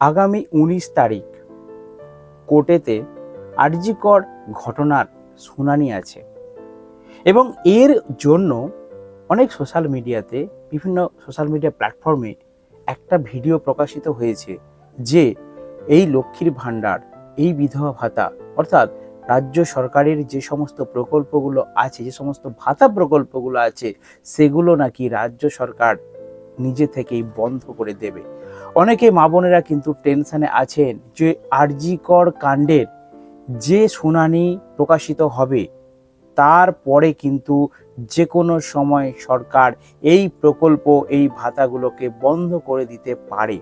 আগামী উনিশ তারিখ। কোর্টেতে আরজিকর ঘটনার শুনানি আছে এবং এর জন্য অনেক সোশ্যাল মিডিয়াতে, বিভিন্ন সোশ্যাল মিডিয়া প্ল্যাটফর্মে একটা ভিডিও প্রকাশিত হয়েছে যে এই লক্ষ্মীর ভাণ্ডার, এই বিধবা ভাতা, অর্থাৎ রাজ্য সরকারের যে সমস্ত প্রকল্পগুলো আছে, যে সমস্ত ভাতা প্রকল্পগুলো আছে, সেগুলো নাকি রাজ্য সরকার নিজে থেকেই বন্ধ করে দেবে। অনেকে মা বোনেরা কিন্তু টেনশানে আছেন যে আরজিকর কাণ্ডের যে শুনানি প্রকাশিত হবে তারপরে কিন্তু যে কোনো সময় সরকার এই প্রকল্প, এই ভাতাগুলোকে বন্ধ করে দিতে পারে।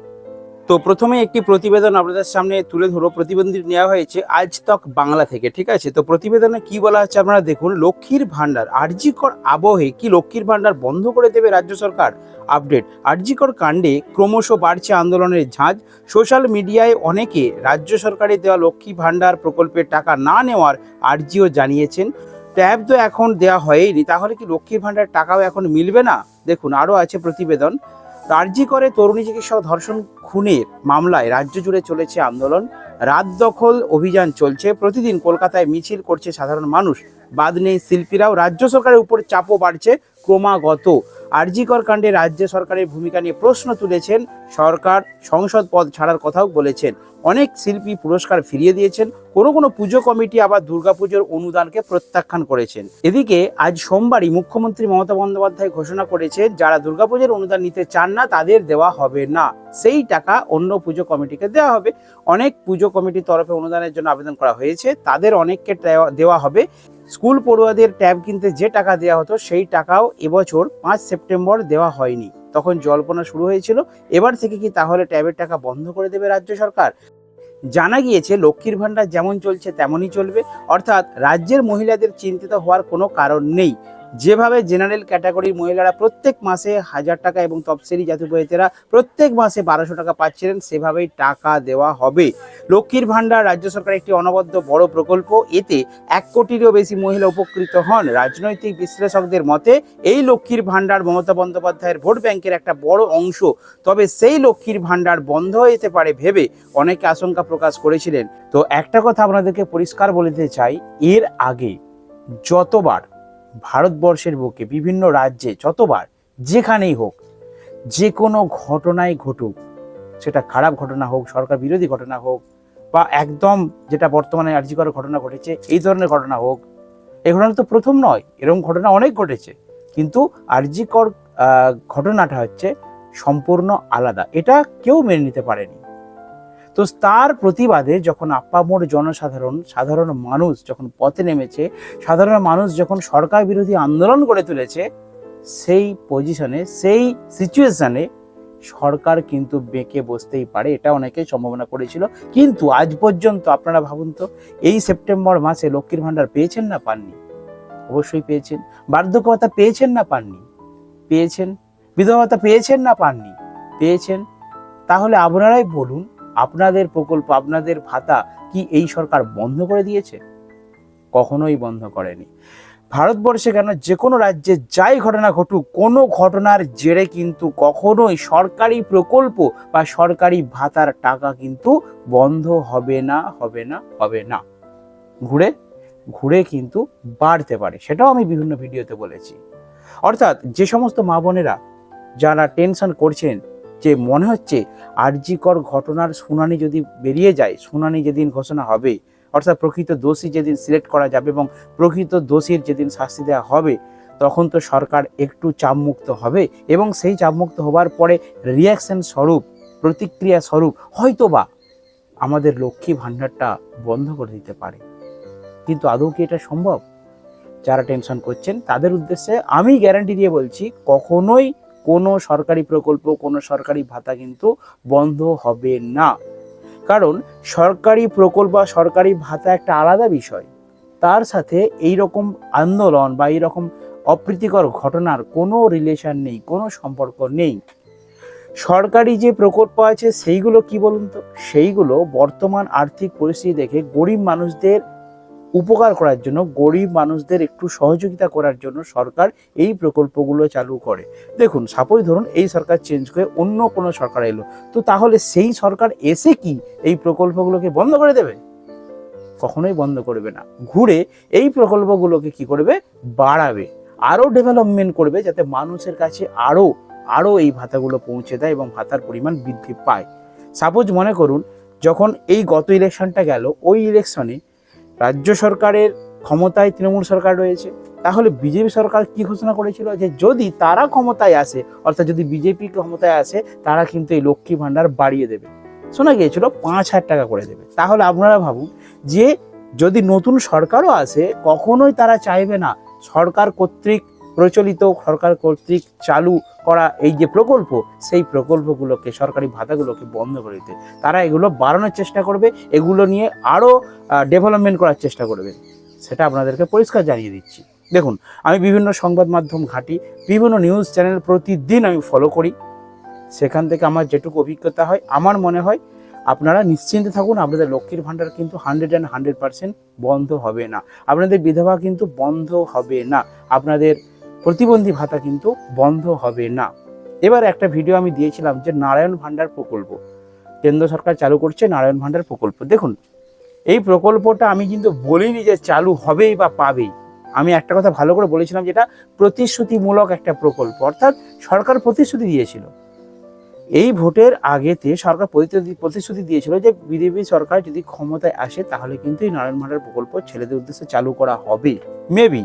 তো প্রথমে একটি প্রতিবেদন আপনাদের সামনে তুলে ধরো প্রতিবেদনটি নেওয়া হয়েছে আজ তক বাংলা থেকে, ঠিক আছে? তো প্রতিবেদনে কি বলা হচ্ছে আপনারা দেখুন, লক্ষ্মীর ভাণ্ডার, আরজিকর আবহে কি লক্ষ্মীর ভাণ্ডার বন্ধ করে দেবে রাজ্য সরকার? আপডেট, আরজিকর কাণ্ডে ক্রমশ বাড়ছে আন্দোলনের ঝাঁজ। সোশ্যাল মিডিয়ায় অনেকে রাজ্য সরকারের দেওয়া লক্ষ্মী ভাণ্ডার প্রকল্পের টাকা না নেওয়ার আর্জিও জানিয়েছেন। ট্যাব তো এখন দেওয়া হয়নি, তাহলে কি লক্ষ্মীর ভাণ্ডার টাকাও এখন মিলবে না? দেখুন, আরও আছে প্রতিবেদন। রাজ্যি করে তরুণী চিকিৎসক ধর্ষণ খুনের মামলায় রাজ্য জুড়ে চলেছে আন্দোলন। রাত দখল অভিযান চলছে। প্রতিদিন কলকাতায় মিছিল করছে সাধারণ মানুষ। বাদ নেই শিল্পীরাও। রাজ্য সরকারের উপর চাপও বাড়ছে ক্রমাগত। আরজিকর কাণ্ডে রাজ্য সরকারের ভূমিকা নিয়ে প্রশ্ন তুলেছেন। সরকার সংসদ পদ ছাড়ার কথাও বলেছেন। অনেক শিল্পী পুরস্কার ফিরিয়ে দিয়েছেন। কোনো কোনো পুজো কমিটি আবার দুর্গাপুজোর অনুদানকে প্রত্যাখ্যান করেছেন। এদিকে আজ সোমবারই মুখ্যমন্ত্রী মমতা বন্দ্যোপাধ্যায় ঘোষণা করেছেন, যারা দুর্গাপুজোর অনুদান নিতে চান না, তাদের দেওয়া হবে না। সেই টাকা অন্য পুজো কমিটিকে দেওয়া হবে। অনেক পুজো কমিটির তরফে অনুদানের জন্য আবেদন করা হয়েছে। তাদের অনেককে দেওয়া- দেওয়া হবে। স্কুল পড়ুয়াদের ট্যাব কিনতে যে টাকা দেওয়া হতো, সেই টাকাও এবছর পাঁচ সেপ্টেম্বর দেওয়া হয়নি। তখন জল্পনা শুরু হয়েছিল, এবার থেকে কি তাহলে ট্যাবের টাকা বন্ধ করে দেবে রাজ্য সরকার? জানা গিয়েছে, লক্ষ্মীর ভাণ্ডার যেমন চলছে তেমনই চলবে। অর্থাৎ রাজ্যের মহিলাদের চিন্তিত হওয়ার কোনো কারণ নেই। যেভাবে জেনারেল ক্যাটাগরির মহিলারা প্রত্যেক মাসে হাজার টাকা এবং তফসিলি জাতি উপজাতিরা প্রত্যেক মাসে বারোশো টাকা পাচ্ছিলেন, সেভাবেই টাকা দেওয়া হবে। লক্ষ্মীর ভাণ্ডার রাজ্য সরকার একটি অনবদ্য বড় প্রকল্প, এতে এক কোটিরও বেশি মহিলা উপকৃত হন। রাজনৈতিক বিশ্লেষকদের মতে, এই লক্ষ্মীর ভাণ্ডার মমতা বন্দ্যোপাধ্যায়ের ভোট ব্যাংকের একটা বড় অংশ। তবে সেই লক্ষ্মীর ভাণ্ডার বন্ধ হয়ে যেতে পারে ভেবে অনেকে আশঙ্কা প্রকাশ করেছিলেন। তো একটা কথা আপনাদেরকে পরিষ্কার বলে দিতে চাই, এর আগে যতবার ভারতবর্ষের বুকে বিভিন্ন রাজ্যে যতবার যেখানেই হোক যে কোনো ঘটনাই ঘটুক, সেটা খারাপ ঘটনা হোক, সরকার বিরোধী ঘটনা হোক, বা একদম যেটা বর্তমানে আর্যিকর ঘটনা ঘটেছে, এই ধরনের ঘটনা হোক এই ঘটনা তো প্রথম নয়, এরকম ঘটনা অনেক ঘটেছে। কিন্তু আর্যিকর ঘটনাটা হচ্ছে সম্পূর্ণ আলাদা। এটা কেউ মেনে নিতে পারেনি। তো তার প্রতিবাদে যখন আপামোর জনসাধারণ, সাধারণ মানুষ যখন পথে নেমেছে, সাধারণ মানুষ যখন সরকার বিরোধী আন্দোলন করে তুলেছে, সেই পজিশনে সেই সিচুয়েশনে সরকার কিন্তু বেঁকে বসতেই পারে, এটা অনেকেই সম্ভাবনা করেছিল। কিন্তু আজ পর্যন্ত আপনারা ভাবুন তো, এই সেপ্টেম্বর মাসে লক্ষ্মীর ভাণ্ডার পেয়েছেন না পাননি? অবশ্যই পেয়েছেন। বার্ধক্যতা পেয়েছেন না পাননি? পেয়েছেন। বিধবা ভাতা পেয়েছেন না পাননি? পেয়েছেন। তাহলে আপনারাই বলুন আপনাদের প্রকল্প, আপনাদের ভাতা কি এই সরকার বন্ধ করে দিয়েছে? কখনোই বন্ধ করেনি। ভারতবর্ষে কেন যে কোনো রাজ্যে যাই ঘটনা ঘটুক, কোনো ঘটনার জেরে কিন্তু কখনোই সরকারি প্রকল্প বা সরকারি ভাতার টাকা কিন্তু বন্ধ হবে না হবে না হবে না। ঘুরে ঘুরে কিন্তু বাড়তে পারে, সেটাও আমি বিভিন্ন ভিডিওতে বলেছি। অর্থাৎ যে সমস্ত মা বোনেরা যারা টেনশন করছেন যে মনে হচ্ছে আরজিকর ঘটনার শুনানি যদি বেরিয়ে যায়, শুনানি যেদিন ঘোষণা হবে, অর্থাৎ প্রকৃত দোষী যেদিন সিলেক্ট করা যাবে এবং প্রকৃত দোষীর যেদিন শাস্তি দেওয়া হবে, তখন তো সরকার একটু চাপমুক্ত হবে এবং সেই চাপমুক্ত হবার পরে রিয়াকশন স্বরূপ, প্রতিক্রিয়া স্বরূপ হয়তোবা আমাদের লক্ষ্মী ভাণ্ডারটা বন্ধ করে দিতে পারে। কিন্তু আদৌ কি এটা সম্ভব? যারা টেনশন করছেন, তাদের উদ্দেশ্যে আমি গ্যারান্টি দিয়ে বলছি, কখনোই কোনো সরকারি প্রকল্প, কোনো সরকারি ভাতা কিন্তু বন্ধ হবে না। কারণ সরকারি প্রকল্প বা সরকারি ভাতা একটা আলাদা বিষয়। তার সাথে এই রকম আন্দোলন বা এই রকম অপ্রীতিকর ঘটনার কোনো রিলেশন নেই, কোনো সম্পর্ক নেই। সরকারি যে প্রকল্প আছে, সেইগুলো কি বলুন তো? সেইগুলো বর্তমান আর্থিক পরিস্থিতি দেখে গরিব মানুষদের উপকার করার জন্য, গরিব মানুষদের একটু সহযোগিতা করার জন্য সরকার এই প্রকল্পগুলো চালু করে। দেখুন, সাপোজ ধরুন এই সরকার চেঞ্জ করে অন্য কোনো সরকার এলো, তো তাহলে সেই সরকার এসে কি এই প্রকল্পগুলোকে বন্ধ করে দেবে? কখনোই বন্ধ করবে না। ঘুরে এই প্রকল্পগুলোকে কি করবে? বাড়াবে। আরও ডেভেলপমেন্ট করবে যাতে মানুষের কাছে আরও আরও এই ভাতাগুলো পৌঁছে দেয় এবং ভাতার পরিমাণ বৃদ্ধি পায়। সাপোজ মনে করুন, যখন এই গত ইলেকশনটা গেল, ওই ইলেকশনে রাজ্য সরকারের ক্ষমতায় তৃণমূল সরকার রয়েছে, তাহলে বিজেপি সরকার কি ঘোষণা করেছিল? যে যদি তারা ক্ষমতায় আসে, অর্থাৎ যদি বিজেপি ক্ষমতায় আসে, তারা কিন্তু এই লক্ষ্মী ভাণ্ডার বাড়িয়ে দেবে। শোনা গিয়েছিল পাঁচ হাজার টাকা করে দেবে। তাহলে আপনারা ভাবুন যে যদি নতুন সরকারও আসে, কখনোই তারা চাইবে না সরকার কর্তৃক প্রচলিত, সরকার কর্তৃক চালু করা এই যে প্রকল্প, সেই প্রকল্পগুলোকে, সরকারি ভাতাগুলোকে বন্ধ করে দিতে। তারা এগুলো বাড়ানোর চেষ্টা করবে, এগুলো নিয়ে আরও ডেভেলপমেন্ট করার চেষ্টা করবে। সেটা আপনাদেরকে পরিষ্কার জানিয়ে দিচ্ছি। দেখুন, আমি বিভিন্ন সংবাদ মাধ্যম ঘাঁটি, বিভিন্ন নিউজ চ্যানেল প্রতিদিন আমি ফলো করি। সেখান থেকে আমার যেটুকু অভিজ্ঞতা হয়, আমার মনে হয়, আপনারা নিশ্চিন্তে থাকুন, আপনাদের লক্ষ্মীর ভাণ্ডার কিন্তু হান্ড্রেড অ্যান্ড হান্ড্রেড পার্সেন্ট বন্ধ হবে না। আপনাদের বিধবা কিন্তু বন্ধ হবে না। আপনাদের প্রতিবন্ধী ভাতা কিন্তু বন্ধ হবে না। এবার একটা ভিডিও আমি দিয়েছিলাম যে নারায়ণ ভাণ্ডার প্রকল্প। কেন্দ্র সরকার চালু করছে নারায়ণ ভাণ্ডার প্রকল্প। দেখুন, এই প্রকল্পটা আমি কিন্তু বলিনি যে চালু হবেই বা পাবেই। আমি একটা কথা ভালো করে বলেছিলাম যেটা প্রতিশ্রুতিমূলক একটা প্রকল্প, অর্থাৎ সরকার প্রতিশ্রুতি দিয়েছিল। এই ভোটের আগেতে সরকার প্রতিশ্রুতি দিয়েছিল যে বিজেপি সরকার যদি ক্ষমতায় আসে তাহলে কিন্তু এই নারায়ণ ভাণ্ডার প্রকল্প ছেলেদের উদ্দেশ্যে চালু করা হবে। মেবি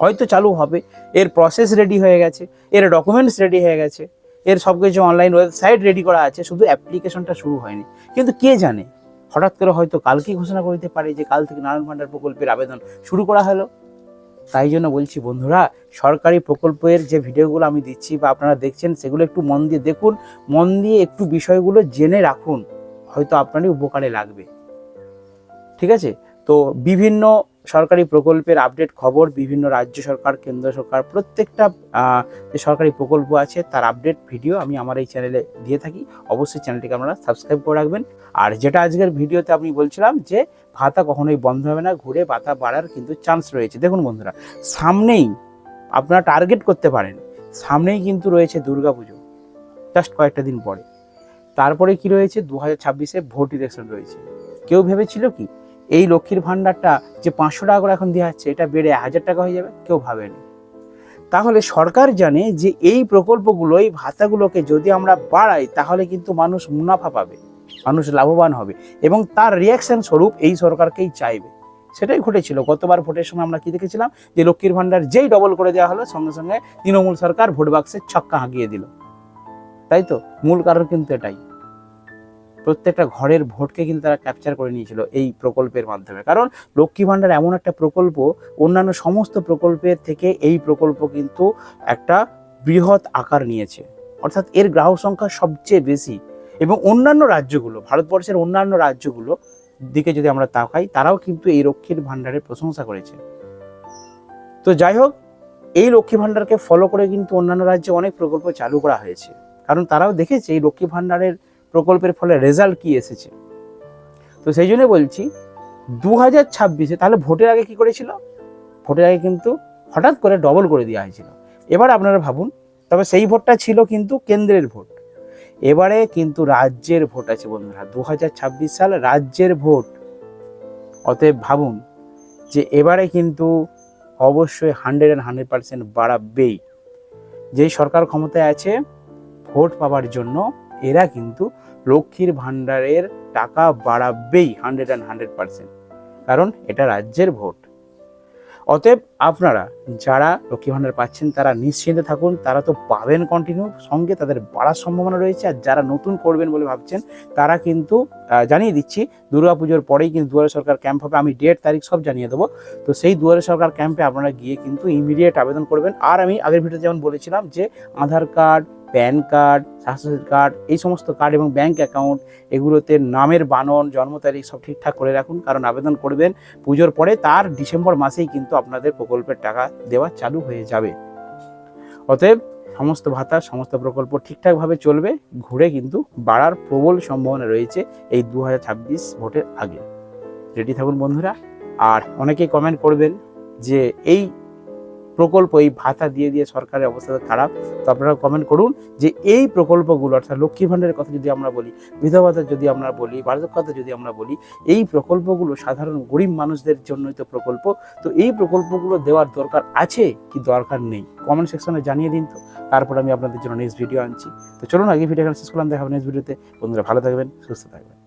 হয়তো চালু হবে। এর প্রসেস রেডি হয়ে গেছে, এর ডকুমেন্টস রেডি হয়ে গেছে, এর সব কিছু অনলাইন ওয়েবসাইট রেডি করা আছে, শুধু অ্যাপ্লিকেশনটা শুরু হয়নি। কিন্তু কে জানে? হঠাৎ করে হয়তো কালকেই ঘোষণা করে দিতে পারে যে কাল থেকে নারায়ণ ভাণ্ডার প্রকল্পের আবেদন শুরু করা হলো। তাই জন্য বলছি বন্ধুরা, সরকারি প্রকল্পের যে ভিডিওগুলো আমি দিচ্ছি বা আপনারা দেখছেন, সেগুলো একটু মন দিয়ে দেখুন, মন দিয়ে একটু বিষয়গুলো জেনে রাখুন। হয়তো আপনারই উপকারে লাগবে। ঠিক আছে? তো বিভিন্ন সরকারি প্রকল্পের আপডেট খবর বিভিন্ন রাজ্য সরকার, কেন্দ্র সরকার, প্রত্যেকটা যে সরকারি প্রকল্প আছে তার আপডেট ভিডিও আমি আমার এই চ্যানেলে দিয়ে থাকি। অবশ্যই চ্যানেলটিকে আপনারা সাবস্ক্রাইব করে রাখবেন। আর যেটা আজকের ভিডিওতে আমি বলছিলাম যে, ভাতা কখনোই বন্ধ হবে না, ঘুরে ভাতা বাড়ার কিন্তু চান্স রয়েছে। দেখুন বন্ধুরা, সামনেই আপনারা টার্গেট করতে পারেন, সামনেই কিন্তু রয়েছে দুর্গাপুজো জাস্ট কয়েকটা দিন পরে। তারপরে কি রয়েছে? দু হাজার ছাব্বিশে ভোট ইলেকশন রয়েছে। কেউ ভেবেছিল কি? এই লক্ষ্মীর ভাণ্ডারটা যে পাঁচশো টাকা করে এখন দেওয়া হচ্ছে, এটা বেড়ে হাজার টাকা হয়ে যাবে, কেউ ভাবেনি। তাহলে সরকার জানে যে এই প্রকল্পগুলো এই ভাতাগুলোকে যদি আমরা বাড়াই, তাহলে কিন্তু মানুষ মুনাফা পাবে, মানুষ লাভবান হবে এবং তার রিয়াকশন স্বরূপ এই সরকারকেই চাইবে। সেটাই ঘটেছিল। গতবার ভোটের সময় আমরা কি দেখেছিলাম? যে লক্ষ্মীর ভাণ্ডার যেই ডবল করে দেওয়া হলো, সঙ্গে সঙ্গে তৃণমূল সরকার ভোট বাক্সে ছক্কা হাঁকিয়ে দিল। তাই তো? মূল কারণ কিন্তু এটাই। প্রত্যেকটা ঘরের ভোটকে কিন্তু তারা ক্যাপচার করে নিয়েছিল এই প্রকল্পের মাধ্যমে। কারণ লক্ষ্মী ভাণ্ডার এমন একটা প্রকল্প, অন্যান্য সমস্ত প্রকল্পের থেকে এই প্রকল্প কিন্তু একটা বৃহৎ আকার নিয়েছে। অর্থাৎ এর গ্রাহক সংখ্যা সবচেয়ে বেশি এবং অন্যান্য রাজ্যগুলো, ভারতবর্ষের অন্যান্য রাজ্যগুলো দিকে যদি আমরা তাকাই, তারাও কিন্তু এই লক্ষ্মীর ভাণ্ডারের প্রশংসা করেছে। তো যাই হোক, এই লক্ষ্মী ভাণ্ডারকে ফলো করে কিন্তু অন্যান্য রাজ্যে অনেক প্রকল্প চালু করা হয়েছে। কারণ তারাও দেখেছে এই লক্ষ্মী ভাণ্ডারের প্রকল্পের ফলে রেজাল্ট কি এসেছে? তো সেই জন্য বলছি দু হাজার ছাব্বিশে তাহলে ভোটের আগে কি করেছিল? ভোটের আগে কিন্তু হঠাৎ করে ডবল করে দেওয়া হয়েছিল। এবার আপনারা ভাবুন, তবে সেই ভোটটা ছিল কিন্তু কেন্দ্রের ভোট। এবারে কিন্তু রাজ্যের ভোট আছে বন্ধুরা দু ছাব্বিশ সাল রাজ্যের ভোট। অতএব ভাবুন যে এবারে কিন্তু অবশ্যই হান্ড্রেড অ্যান্ড হান্ড্রেড পার্সেন্ট বাড়াবেই। যেই সরকার ক্ষমতায় আছে, ভোট পাওয়ার জন্য এরা কিন্তু লক্ষ্মীর ভাণ্ডারের টাকা বাড়াবেই হান্ড্রেড অ্যান্ড হান্ড্রেড পার্সেন্ট কারণ এটা রাজ্যের ভোট। অতএব আপনারা যারা লক্ষ্মী ভাণ্ডার পাচ্ছেন, তারা নিশ্চিন্তে থাকুন, তারা তো পাবেন কন্টিনিউ সঙ্গে তাদের বাড়ার সম্ভাবনা রয়েছে, আর যারা নতুন করবেন বলে ভাবছেন, তারা কিন্তু জানিয়ে দিচ্ছি দুর্গাপুজোর পরেই কিন্তু দুয়ারে সরকার ক্যাম্প হবে, আমি ডেট তারিখ সব জানিয়ে দেবো। তো সেই দুয়ারে সরকার ক্যাম্পে আপনারা গিয়ে কিন্তু ইমিডিয়েট আবেদন করবেন। আর আমি আগের ভিডিওতে যেমন বলেছিলাম যে Aadhaar card PAN card, Swasthyasathi card, এই সমস্ত কার্ড এবং ব্যাংক অ্যাকাউন্ট, এগুলোতে নামের বানন, জন্ম তারিখ সব ঠিকঠাক করে রাখুন। কারণ আবেদন করবেন, পুজোর পরে তার ডিসেম্বর মাসেই কিন্তু আপনাদের প্রকল্পের টাকা দেওয়া চালু হয়ে যাবে। অতএব সমস্ত ভাতা, সমস্ত প্রকল্প ঠিকঠাকভাবে চলবে, ঘুরে কিন্তু বাড়ার প্রবল সম্ভাবনা রয়েছে এই দু হাজার ছাব্বিশ ভোটের আগে। রেডি থাকুন বন্ধুরা, আর অনেকেই কমেন্ট করবেন যে এই প্রকল্প, এই ভাতা দিয়ে দিয়ে সরকারের অবস্থা খারাপ, তো আপনারা কমেন্ট করুন যে এই প্রকল্পগুলো, অর্থাৎ লক্ষ্মী ভাণ্ডারের কথা যদি আমরা বলি বিধবা যদি আমরা বলি বার্ধক্য ভাতা যদি আমরা বলি, এই প্রকল্পগুলো সাধারণ গরিব মানুষদের জন্যই তো প্রকল্প, তো এই প্রকল্পগুলো দেওয়ার দরকার আছে কি দরকার নেই? কমেন্ট সেকশনে জানিয়ে দিন তো, তারপর আমি আপনাদের জন্য নেক্সট ভিডিও আনছি। তো চলুন, আগে ভিডিও শেষ করলাম দেখাবো নেক্সট ভিডিওতে বন্ধুরা, ভালো থাকবেন, সুস্থ থাকবেন।